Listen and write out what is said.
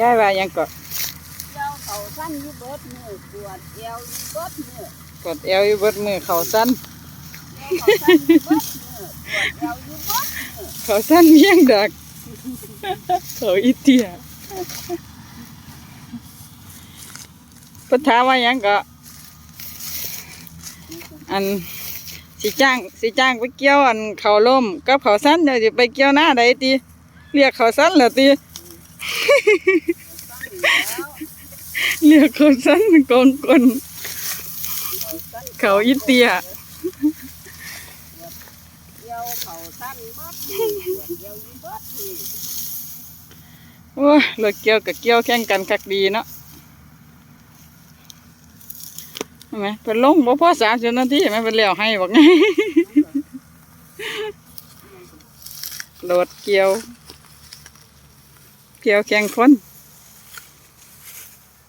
ยายว่าหยังก็ เจ้าเขาสั้นอยูเบิดมือปวดเอวอยูเบิดมือก ดเอวอยู่เบิดมือเขาสั้น เจ้าเขาสั้นอยูเบิดมือปวดเอวอยูเบิดมือ เขาสั้นเมี่ยงดัก เขาอีเตียเพิ่นถามว่าหยังก็ อันสิจ้างสิจ้างไปเกี่ยวอันเขาล่มกับเขาสั้นเดี๋ยวจะไปเกี่ยวหน้าใดตีเรียกเขาสั้นเหรอตี สั้นแล้ว เรียกเขาสั้นกองก้นเขาอีเตียเอวเขาสั้นเบิดมือปวดเอวอยูเบิดมือโอ้ยรถเกี่ยวกับเกี่ยวแข่งกันคักดีเนาะเห็นไหมเป็นลงบ่พอสามสิบนาทีเห็นไหมเป็นเลี้ยวให้บอกไงรถเกี่ยว เกี่ยวแข่งคน